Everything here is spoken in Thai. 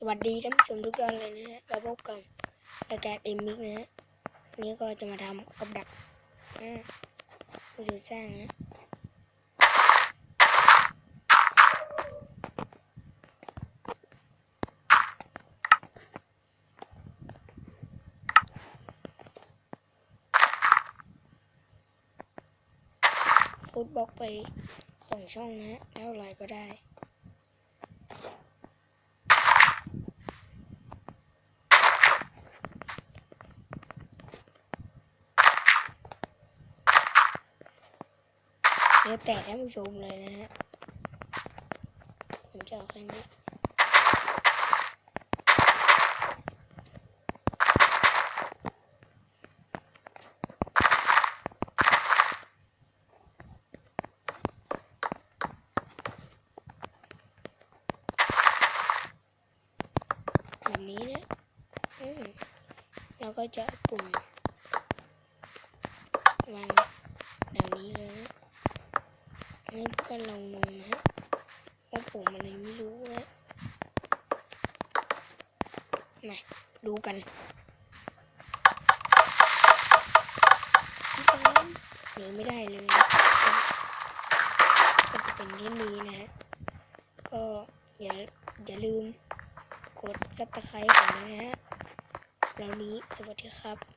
สวัสดีท่านผู้ชมทุกท่านเลยนะฮะเราพบกับรายการเอ็มมิกนะฮะวันนี้ก็จะมาทำกับดักอ่ามาดูสร้างนะฟุตบล็อกไปสองช่องนะฮะเท่าไรก็ได้ แล้วแต่ท่านผู้ชมเลยนะฮะ ผมจะเอาแค่นี้แบบนี้นะ อืมแล้วก็จะปุ่มวางแนวนี้เลยนะ ให้เพื่อนลองงงนะฮะว่าผมอะไรไม่รู้นะมาดูกันคิดว่าหนีไม่ได้เลยนะก็จะเป็นแค่นี้นะฮะ ก็อย่าอย่าลืมกดซับสไครต์ก่อนนะฮะสำหรับวันนี้สวัสดีครับ